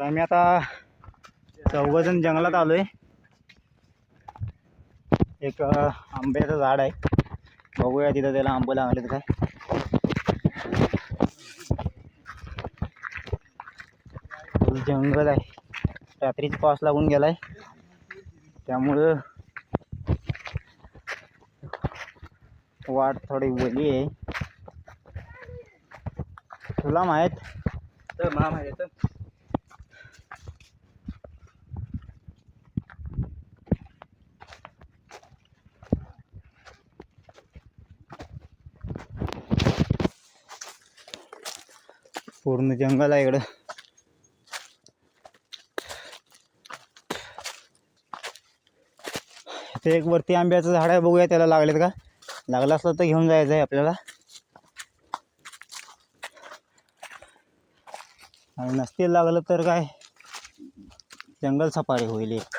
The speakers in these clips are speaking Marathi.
तर आम्ही आता चौघजण जंगलात आलो आहे एक आंब्याचं झाड आहे. बघूया तिथं त्याला आंबं लागले काय. जंगल आहे. रात्रीच पाऊस लागून गेलाय. त्यामुळं वाट थोडी वली आहे. तुला माहीत? तर मला माहिती पूर्ण जंगल आहे इकडं. ते एक वरती आंब्याचं झाड आहे बघूया त्याला लागलेत का? लागलं असलं तर घेऊन जायचं आहे आपल्याला. आणि नसतील लागलं तर काय? जंगल सफारी होईल एक.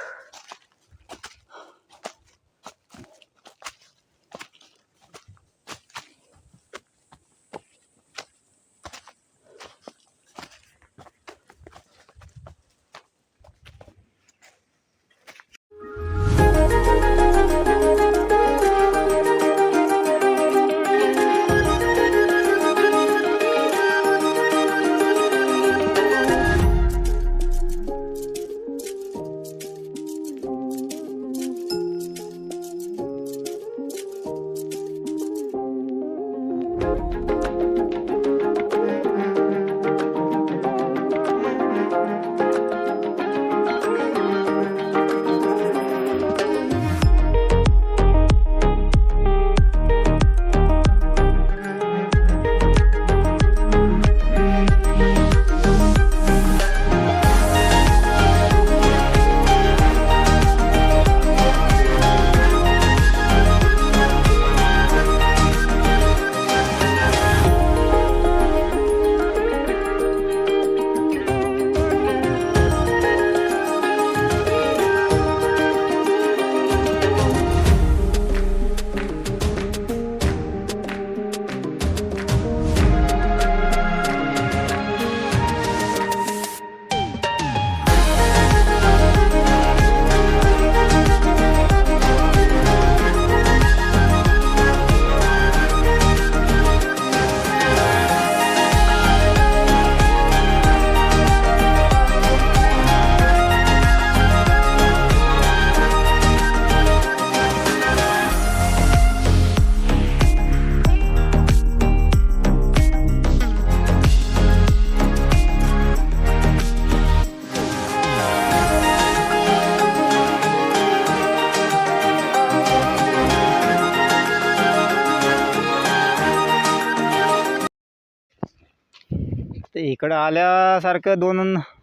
ते इकडं आल्यासारखं दोन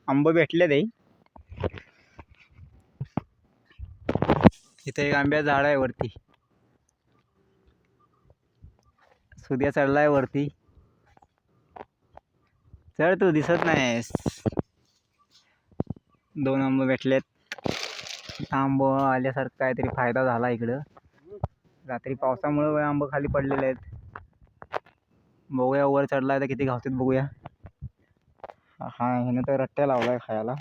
आंबं भेटले ते. इथे एक आंब्याचं झाड आहे वरती. सूर्या चढला आहे वरती. चढ तू दिसत नाहीस. दोन आंब भेटलेत. आंब आल्यासारखं काहीतरी फायदा झाला इकडं. रात्री पावसामुळे आंब खाली पडलेले आहेत. बघूया वर चढला आहे तर किती घावतात बघूया. हा ह्याने तर रट्ट्या लावलाय खायला.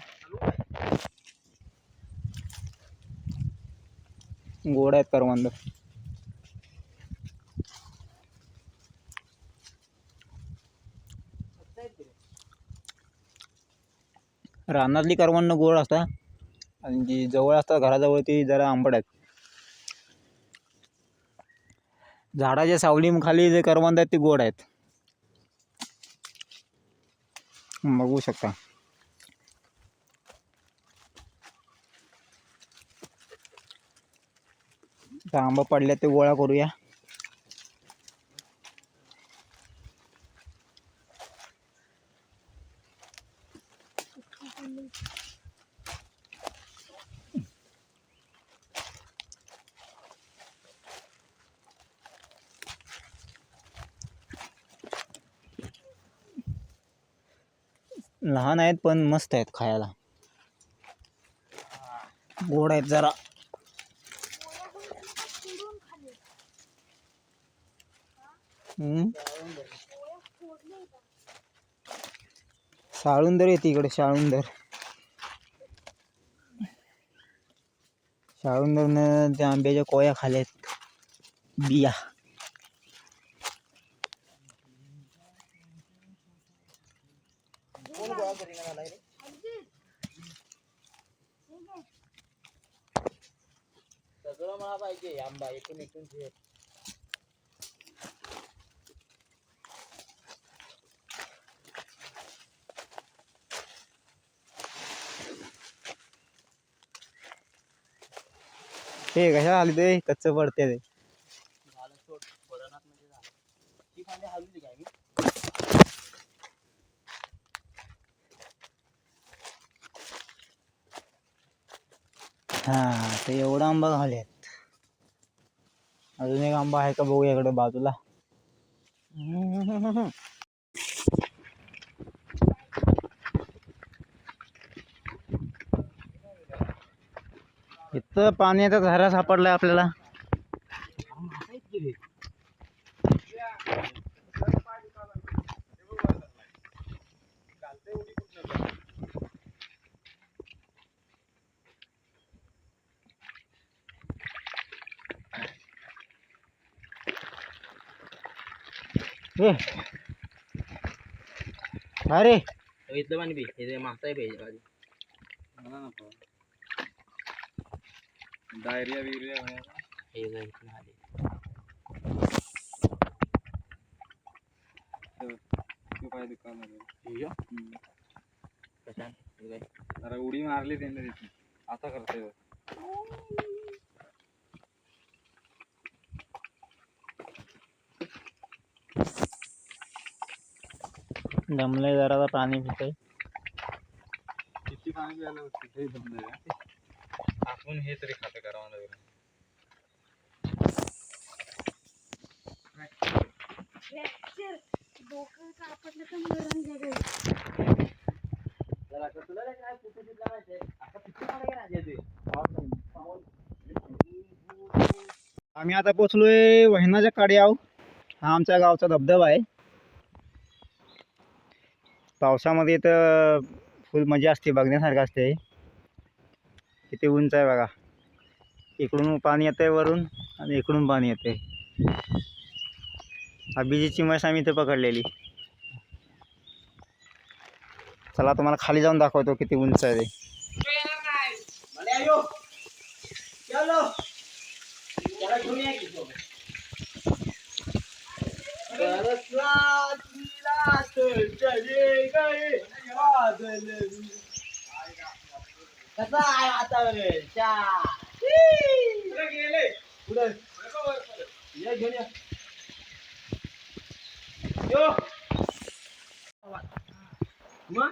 गोड आहेत करवंद. रानातली करवंद गोड असतात. आणि जी जवळ असतात घराजवळ ती जरा आंबट आहेत. झाडाच्या सावलीखाली जे करवंद आहेत ते गोड आहेत. बघू शकता. आंबा पडल्या ते गोळा करूया. लहान आहेत पण मस्त आहेत खायला. गोड आहेत जरा. साळुंदर येते इकडे शाळुंदर. शाळुंदरनं त्या आंब्याच्या कोया खाल्यात बिया. झालाय रे सगळं मला पाहिजे आंबा एकूण एकूण घे ते कशा आली ते कच्च पडते ते झालं सोड वरणात म्हणजे झालं ही फांदी हलवली काय मी हां ते एवढा आंबा घाल्यात अजून एक आंबा आहे का बघूया इकडे बाजूला. इथं पाण्याचा झरा सापडलाय आपल्याला. अरे इथलं पाणी बी हे मासा पाहिजे माझी मला नको. डायरिया बिरिया हे दुकान? जरा उडी मारली त्यांनी तिथे आता करतोय जमलंय जरा आता पाणी पितंय. किती पाणी प्यायला होतं? ते जमलं का? आपण हे तरी खातं करावं लागेल? आम्ही आता पोचलोय वहिनाच्या कड्याव हा आमच्या गावचा धबधबा आहे. पावसामध्ये तर फुल मजा असते बघण्यासारखं असते. किती उंच आहे बघा. इकडून पाणी येतं आहे वरून आणि इकडून पाणी येतं आहे अभिजीतची मस आम्ही इथे पकडलेली. चला तुम्हाला खाली जाऊन दाखवतो किती उंच आहे ते. चलो. त्याला घेऊन चले गए बादल. आहे वातावरण ये घेऊन यो. मग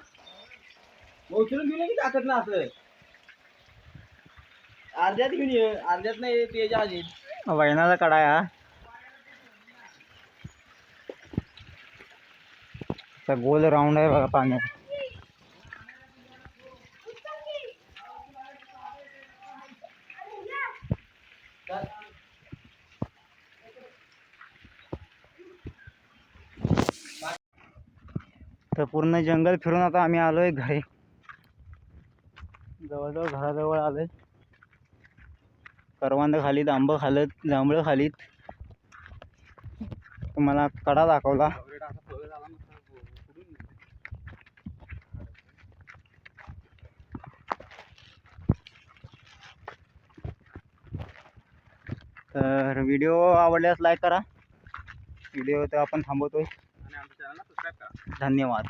उचलून घेऊन की ना असं अर्ध्यात घेऊन ये अर्ध्यात नाही त्याच्या आधी वैनाचा कडा आहे हा असा गोल राऊंड आहे बघा पाण्यात. तर पूर्ण जंगल फिरून आता आम्ही आलोय घरी. जवळजवळ घराजवळ आलोय. करवंद खालीत आंबं खालत जांभळं खालीत. तुम्हाला कडा दाखवला. तर व्हिडिओ आवडल्यास लाईक करा. व्हिडिओ तर आपण थांबवतोय. आणि आमच्या चॅनलला सबस्क्राईब करा. धन्यवाद.